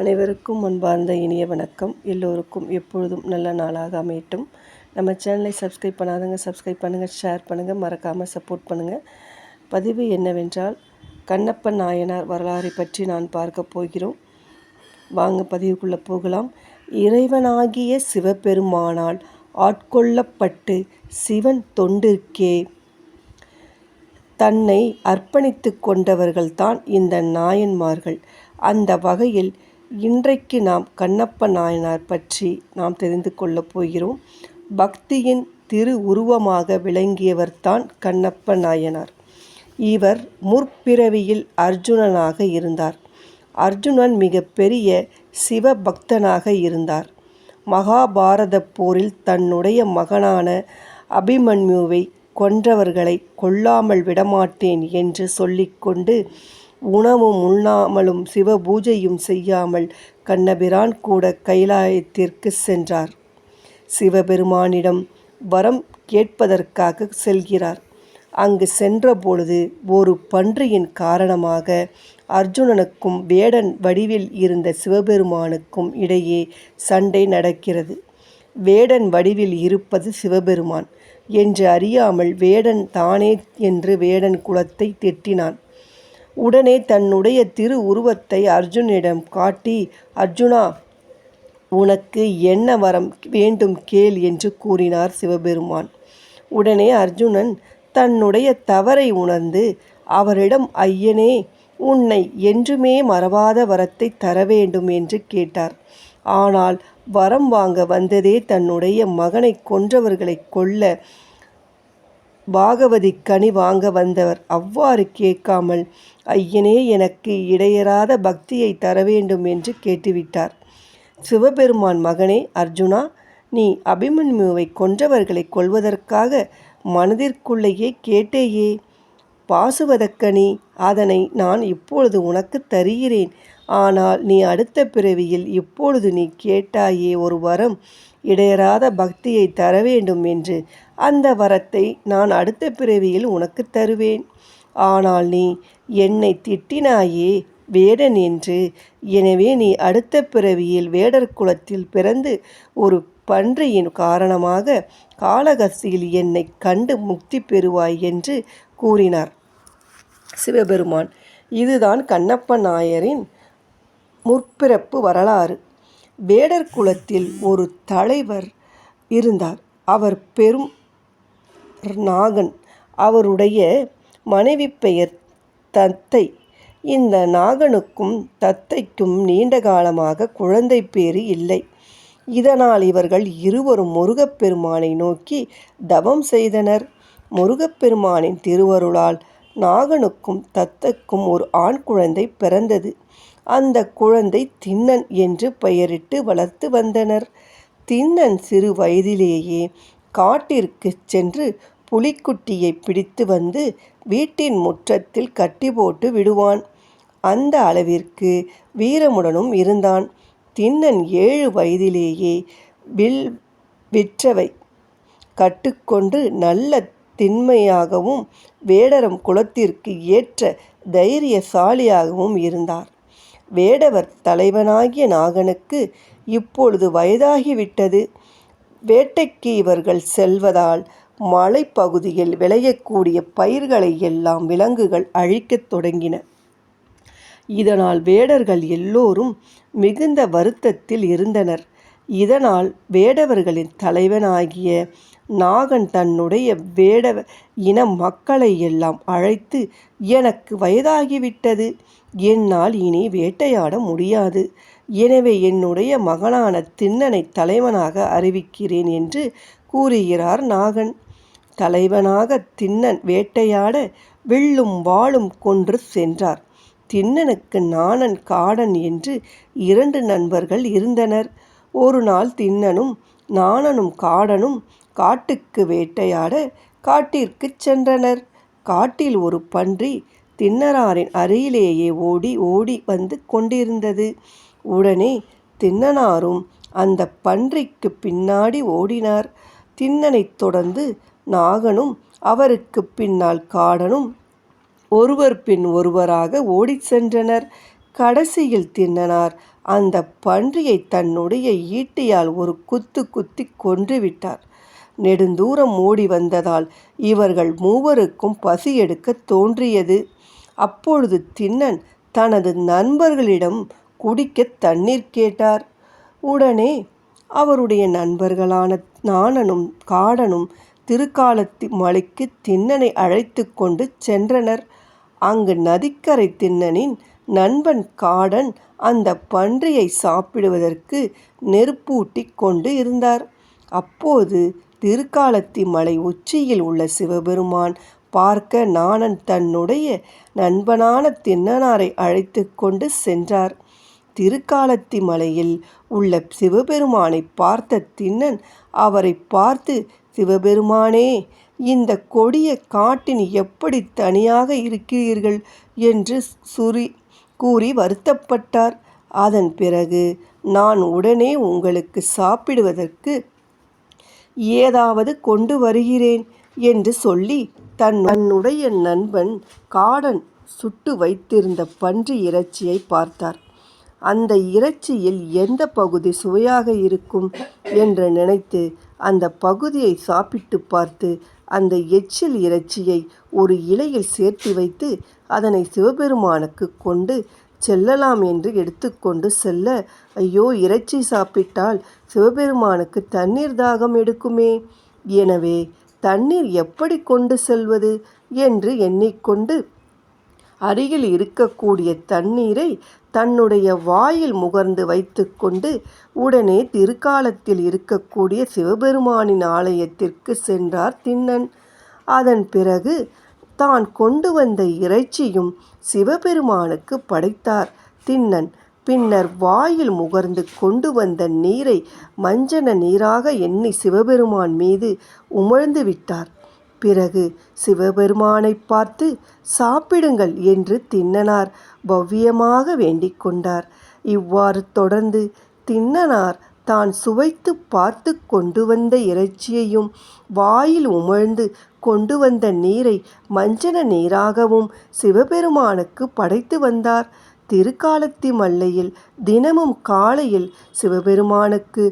அனைவருக்கும் அன்பார்ந்த இனிய வணக்கம். எல்லோருக்கும் எப்பொழுதும் நல்ல நாளாக அமையட்டும். நம்ம சேனலை சப்ஸ்கிரைப் பண்ணாதவங்க சப்ஸ்கிரைப் பண்ணுங்கள் ஷேர் பண்ணுங்கள் மறக்காமல் சப்போர்ட் பண்ணுங்கள் பதிவு என்னவென்றால் கண்ணப்பன் நாயனார் வரலாறை பற்றி நான் பார்க்க போகிறோம். வாங்க பதிவுக்குள்ளே போகலாம். இறைவனாகிய சிவபெருமானால் ஆட்கொள்ளப்பட்டு சிவன் தொண்டிற்கே தன்னை அர்ப்பணித்து கொண்டவர்கள்தான் இந்த நாயன்மார்கள். அந்த வகையில் இன்றைக்கு நாம் கண்ணப்ப நாயனார் பற்றி நாம் தெரிந்து கொள்ளப் போகிறோம். பக்தியின் திரு உருவமாக விளங்கியவர்தான் கண்ணப்ப நாயனார். இவர் முற்பிறவியில் அர்ஜுனனாக இருந்தார். அர்ஜுனன் மிக பெரிய சிவபக்தனாக இருந்தார். மகாபாரத போரில் தன்னுடைய மகனான அபிமன்யுவை கொன்றவர்களை கொல்லாமல் விடமாட்டேன் என்று சொல்லிக்கொண்டு உணவும் உண்ணாமலும் சிவ பூஜையும் செய்யாமல் கண்ணபிரான் கூட கைலாயத்திற்கு சென்றார். சிவபெருமானிடம் வரம் கேட்பதற்காக செல்கிறார். அங்கு சென்றபொழுது ஒரு பன்றியின் காரணமாக அர்ஜுனனுக்கும் வேடன் வடிவில் இருந்த சிவபெருமானுக்கும் இடையே சண்டை நடக்கிறது. வேடன் வடிவில் இருப்பது சிவபெருமான். என்று அறியாமல் வேடன் தானே என்று வேடன் குலத்தை திட்டினான். உடனே தன்னுடைய திரு உருவத்தை அர்ஜுனிடம் காட்டி அர்ஜுனா உனக்கு என்ன வரம் வேண்டும் கேள் என்று கூறினார் சிவபெருமான். உடனே அர்ஜுனன் தன்னுடைய தவறை உணர்ந்து அவரிடம் ஐயனே உன்னை என்றுமே மறவாத வரத்தை தர வேண்டும் என்று கேட்டார். ஆனால் வரம் வாங்க வந்ததே தன்னுடைய மகனை கொன்றவர்களை கொல்ல பாகவதி கனி வாங்க வந்தவர் அவ்வாறு கேட்காமல் ஐயனே எனக்கு இடையறாத பக்தியை தர வேண்டும் என்று கேட்டுவிட்டார். சிவபெருமான் மகனே அர்ஜுனா நீ அபிமன்யுவை கொன்றவர்களை கொள்வதற்காக மனதிற்குள்ளேயே கேட்டேயே. பாசுவதக்கனி அதனை நான் இப்பொழுது உனக்கு தருகிறேன். ஆனால் நீ அடுத்த பிறவியில் இப்பொழுது நீ கேட்டாயே ஒரு வரம் இடையறாத பக்தியை தர வேண்டும் என்று அந்த வரத்தை நான் அடுத்த பிறவியில் உனக்கு தருவேன். ஆனால் நீ என்னை திட்டினாயே வேடன் என்று. எனவே நீ அடுத்த பிறவியில் வேடர் குலத்தில் பிறந்து ஒரு பன்றியின் காரணமாக காளகஸ்தியில் என்னை கண்டு முக்தி பெறுவாய் என்று கூறினார். சிவபெருமான் இதுதான் கண்ணப்ப நாயரின் முற்பிறப்பு வரலாறு. வேடர் குலத்தில் ஒரு தலைவர் இருந்தார். அவர் பெரும் நாகன் அவருடைய மனைவி பெயர் தத்தை. இந்த நாகனுக்கும் தத்தைக்கும் நீண்ட காலமாக குழந்தை பேறு இல்லை. இதனால் இவர்கள் இருவரும் முருகப்பெருமானை நோக்கி தவம் செய்தனர். முருகப்பெருமானின் திருவருளால் நாகனுக்கும் தத்தைக்கும் ஒரு ஆண் குழந்தை பிறந்தது. அந்த குழந்தை தின்னன் என்று பெயரிட்டு வளர்த்து வந்தனர். திண்ணன் சிறு வயதிலேயே காட்டிற்கு சென்று புலிக்குட்டியை பிடித்து வந்து வீட்டின் முற்றத்தில் கட்டி போட்டு விடுவான். அந்த அளவிற்கு வீரமுடனும் இருந்தான். திண்ணன் ஏழு வயதிலேயே வில் விற்றவை. கட்டுக்கொண்டு நல்ல திண்மையாகவும் வேடரம் குலத்திற்கு ஏற்ற தைரியசாலியாகவும் இருந்தார். வேடவர் தலைவனாகிய நாகனுக்கு இப்பொழுது வயதாகிவிட்டது. வேட்டைக்கு இவர்கள் செல்வதால் மலைப்பகுதியில் விளையக்கூடிய பயிர்களை எல்லாம் விலங்குகள் அழிக்கத் தொடங்கின. இதனால் வேடர்கள் எல்லோரும் மிகுந்த வருத்தத்தில் இருந்தனர். இதனால் வேடவர்களின் தலைவனாகிய நாகன் தன்னுடைய வேட இன மக்களை எல்லாம் அழைத்து எனக்கு வயதாகிவிட்டது. என்னால் இனி வேட்டையாட முடியாது. எனவே என்னுடைய மகனான திண்ணனை தலைவனாக அறிவிக்கிறேன் என்று கூறுகிறார் நாகன். தலைவனாக திண்ணன் வேட்டையாட வில்லும் வாளும் கொன்று சென்றார். திண்ணனுக்கு நாணன் காடன் என்று இரண்டு நண்பர்கள் இருந்தனர். ஒரு நாள் திண்ணனும் நாணனும் காடனும் காட்டுக்கு வேட்டையாட காட்டிற்கு சென்றனர். காட்டில் ஒரு பன்றி திண்ணனாரின் அருகிலேயே ஓடி ஓடி வந்து கொண்டிருந்தது. உடனே திண்ணனாரும் அந்த பன்றிக்கு பின்னாடி ஓடினார். திண்ணனைத் தொடர்ந்து நாகனும் அவருக்கு பின்னால் காடனும் ஒருவர் பின் ஒருவராக ஓடிச் சென்றனர். கடைசியில் தின்னனார். அந்த பன்றியை தன்னுடைய ஈட்டியால் ஒரு குத்து குத்தி கொன்றுவிட்டார். நெடுந்தூரம் ஓடி வந்ததால் இவர்கள் மூவருக்கும் பசி எடுக்க தோன்றியது. அப்பொழுது திண்ணன் தனது நண்பர்களிடம் குடிக்க தண்ணீர் கேட்டார். உடனே அவருடைய நண்பர்களான நாணனும் காடனும் திருக்காலத்தி மலைக்கு திண்ணனை அழைத்து கொண்டு சென்றனர். அங்கு நதிக்கரை திண்ணனின் நண்பன் காடன் அந்த பன்றியை சாப்பிடுவதற்கு நெருப்பூட்டி கொண்டு இருந்தார். அப்போது திருக்காலத்தி மலை உச்சியில் உள்ள சிவபெருமான் பார்க்க நாணன் தன்னுடைய நண்பனான திண்ணனாரை அழைத்து கொண்டு சென்றார். திருக்காலத்தி மலையில் உள்ள சிவபெருமானை பார்த்த திண்ணன் அவரை பார்த்து சிவபெருமானே இந்த கொடிய காட்டின் எப்படி தனியாக இருக்கிறீர்கள்? என்று சுரி கூறி வருத்தப்பட்டார். அதன் பிறகு நான் உடனே உங்களுக்கு சாப்பிடுவதற்கு ஏதாவது கொண்டு வருகிறேன் என்று சொல்லி தன் தன்னுடைய நண்பன் காடன் சுட்டு வைத்திருந்த பன்றி இறைச்சியை பார்த்தார். அந்த இறைச்சியில் எந்த பகுதி சுவையாக இருக்கும்? என்று நினைத்து அந்த பகுதியை சாப்பிட்டு பார்த்து அந்த எச்சில் இறைச்சியை ஒரு இலையில் சேர்த்து வைத்து அதனை சிவபெருமானுக்கு கொண்டு செல்லலாம் என்று எடுத்துக்கொண்டு செல்ல ஐயோ இறைச்சி சாப்பிட்டால் சிவபெருமானுக்கு தண்ணீர் தாகம் எடுக்குமே? எனவே தண்ணீர் எப்படி கொண்டு செல்வது என்று எண்ணிக்கொண்டு அருகில் இருக்கக்கூடிய தண்ணீரை தன்னுடைய வாயில் முகர்ந்து வைத்துக்கொண்டு உடனே திருக்காலத்தில் இருக்கக்கூடிய சிவபெருமானின் ஆலயத்திற்கு சென்றார் திண்ணன். அதன் பிறகு தான் கொண்டு வந்த இறைச்சியும் சிவபெருமானுக்கு படைத்தார் திண்ணன். பின்னர் வாயில் முகர்ந்து கொண்டு வந்த நீரை மஞ்சன நீராக எண்ணி சிவபெருமான் மீது உமிழ்ந்து விட்டார். பிறகு சிவபெருமானை பார்த்து சாப்பிடுங்கள் என்று தின்னனார். பவ்யமாக வேண்டிக் கொண்டார். இவ்வாறு தொடர்ந்து தின்னனார் தான் சுவைத்து பார்த்து கொண்டு வந்த இறைச்சியையும் வாயில் உமிழ்ந்து கொண்டு வந்த நீரை மஞ்சன நீராகவும் சிவபெருமானுக்கு படைத்து வந்தார். திருக்காலத்தி மல்லையில் தினமும் காலையில் சிவபெருமானுக்கு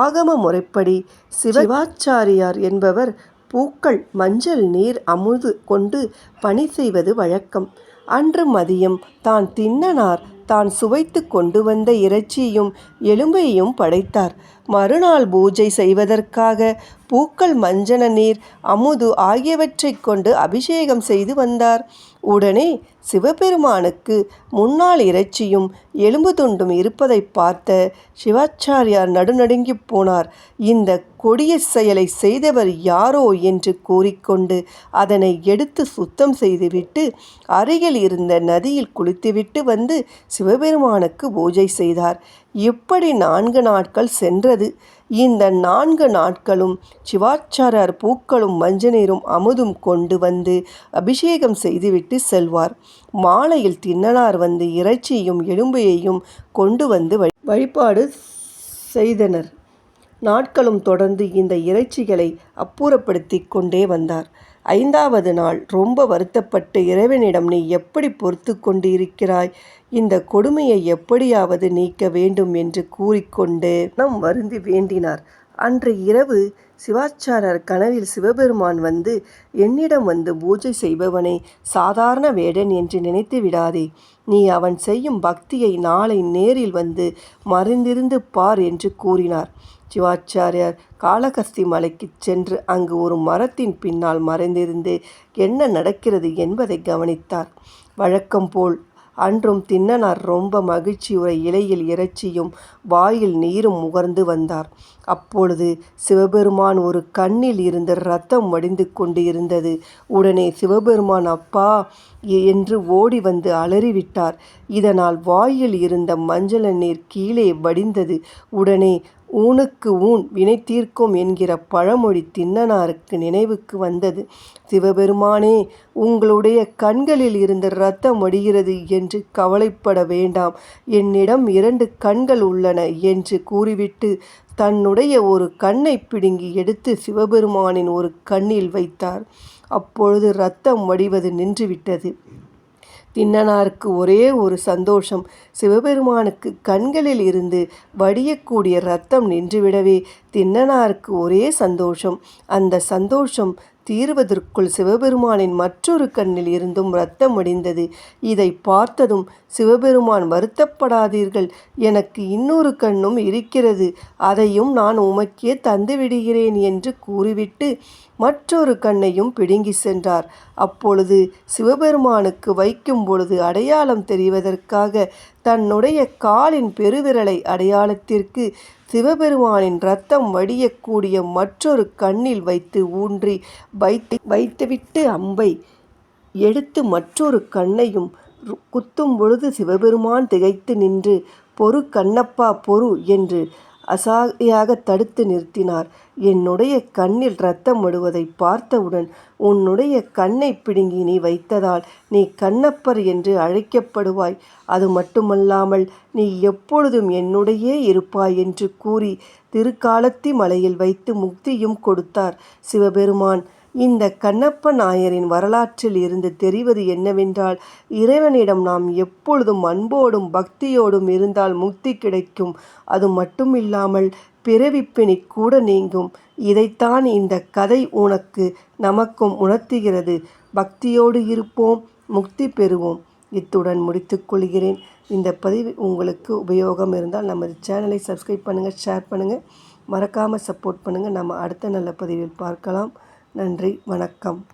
ஆகம முறைப்படி சிவாச்சாரியார் என்பவர் பூக்கள் மஞ்சள் நீர் அமுது கொண்டு பணி செய்வது வழக்கம். அன்று மதியம் தான் தின்னனார். தான் சுவைத்து கொண்டு வந்த இறைச்சியும் எலும்பையும் படைத்தார். மறுநாள் பூஜை செய்வதற்காக பூக்கள் மஞ்சன நீர் அமுது ஆகியவற்றை கொண்டு அபிஷேகம் செய்து வந்தார். உடனே சிவபெருமானுக்கு முன்னாள் இறைச்சியும் எலும்பு துண்டும் இருப்பதை பார்த்த சிவாச்சாரியார் நடுநடுங்கி போனார். இந்த கொடிய செயலை செய்தவர் யாரோ என்று கூறிக்கொண்டு அதனை எடுத்து சுத்தம் செய்துவிட்டு அருகில் இருந்த நதியில் குளித்துவிட்டு வந்து சிவபெருமானுக்கு பூஜை செய்தார். இப்படி நான்கு நாட்கள் சென்றது? இந்த நான்கு நாட்களும் சிவாச்சாரர் பூக்களும் மஞ்சநீரும் அமுதும் கொண்டு வந்து அபிஷேகம் செய்துவிட்டு செல்வார். மாலையில் திண்ணனார் வந்து இறைச்சியையும் எலும்பையையும் கொண்டு வந்து வழிபாடு செய்தனர். நாட்களும் தொடர்ந்து இந்த இறைச்சிகளை அப்புறப்படுத்தி கொண்டே வந்தார். ஐந்தாவது நாள் ரொம்ப வருத்தப்பட்டு இறைவனிடம் நீ எப்படி பொறுத்து கொண்டு இருக்கிறாய் இந்த கொடுமையை எப்படியாவது நீக்க வேண்டும் என்று கூறிக்கொண்டு நம் வருந்தி வேண்டினார். அன்று இரவு சிவாச்சாரர் கனவில் சிவபெருமான் வந்து என்னிடம் வந்து பூஜை செய்பவனை சாதாரண வேடன் என்று நினைத்து விடாதே. நீ அவன் செய்யும் பக்தியை நாளை நேரில் வந்து மறைந்திருந்து பார் என்று கூறினார். சிவாச்சாரியார் காளகஸ்தி மலைக்கு சென்று அங்கு ஒரு மரத்தின் பின்னால் மறைந்திருந்து என்ன நடக்கிறது என்பதை கவனித்தார். வழக்கம் போல் அன்றும் திண்ணனார் ரொம்ப மகிழ்ச்சியுற இலையில் இறைச்சியும் வாயில் நீரும் முகர்ந்து வந்தார். அப்பொழுது சிவபெருமான் ஒரு கண்ணில் இருந்து ரத்தம் வடிந்து கொண்டு இருந்தது உடனே சிவபெருமான் அப்பா என்று ஓடி வந்து அலறிவிட்டார். இதனால் வாயில் இருந்த மஞ்சள் நீர் கீழே வடிந்தது. உடனே ஊனுக்கு ஊன் வினை தீர்க்கும் என்கிற பழமொழி திண்ணனாருக்கு நினைவுக்கு வந்தது. சிவபெருமானே உங்களுடைய கண்களில் இருந்து இரத்தம் வடிகிறது என்று கவலைப்பட வேண்டாம். என்னிடம் இரண்டு கண்கள் உள்ளன என்று கூறிவிட்டு தன்னுடைய ஒரு கண்ணை பிடுங்கி எடுத்து சிவபெருமானின் ஒரு கண்ணில் வைத்தார். அப்பொழுது இரத்தம் வடிவது நின்றுவிட்டது. திண்ணனாருக்கு ஒரே ஒரு சந்தோஷம். சிவபெருமானுக்கு கண்களில் இருந்து வடியக்கூடிய ரத்தம் நின்றுவிடவே திண்ணனாருக்கு ஒரே சந்தோஷம். அந்த சந்தோஷம் தீர்வதற்குள் சிவபெருமானின் மற்றொரு கண்ணில் இருந்தும் இரத்தம் வடிந்தது இதை பார்த்ததும் சிவபெருமான் வருத்தப்படாதீர்கள். எனக்கு இன்னொரு கண்ணும் இருக்கிறது. அதையும் நான் உமக்கே தந்துவிடுகிறேன் என்று கூறிவிட்டு மற்றொரு கண்ணையும் பிடுங்கி சென்றார். அப்பொழுது சிவபெருமானுக்கு வைக்கும் பொழுது அடையாளம் தெரிவதற்காக தன்னுடைய காலின் பெருவிரலை அடையாளத்திற்கு சிவபெருமானின் ரத்தம் வடியக்கூடிய மற்றொரு கண்ணில் வைத்து ஊன்றி வைத்து வைத்துவிட்டு அம்பை எடுத்து மற்றொரு கண்ணையும் குத்தும் பொழுது சிவபெருமான் திகைத்து நின்று பொறு கண்ணப்பா பொறு என்று அசாயாக தடுத்து நிறுத்தினார். என்னுடைய கண்ணில் ரத்தம் விடுவதை பார்த்தவுடன் உன்னுடைய கண்ணை பிடுங்கி நீ வைத்ததால் நீ கண்ணப்பர் என்று அழைக்கப்படுவாய். அது மட்டுமல்லாமல் நீ எப்பொழுதும் என்னுடைய இருப்பாய் என்று கூறி திருக்காலத்தி மலையில் வைத்து முக்தியும் கொடுத்தார். சிவபெருமான் இந்த கண்ணப்ப நாயரின் வரலாற்றில் இருந்து தெரிவது என்னவென்றால் இறைவனிடம் நாம் எப்பொழுதும் அன்போடும் பக்தியோடும் இருந்தால் முக்தி கிடைக்கும். அது மட்டுமில்லாமல் பிறவிப்பிணி கூட நீங்கும். இதைத்தான் இந்த கதை உனக்கு நமக்கும் உணர்த்துகிறது. பக்தியோடு இருப்போம் முக்தி பெறுவோம். இத்துடன் முடித்துக்கொள்கிறேன் இந்த பதிவு உங்களுக்கு உபயோகம் இருந்தால் நமது சேனலை சப்ஸ்கிரைப் பண்ணுங்கள் ஷேர் பண்ணுங்கள் மறக்காமல் சப்போர்ட் பண்ணுங்கள் நம்ம அடுத்த நல்ல பதிவில் பார்க்கலாம். நன்றி வணக்கம்.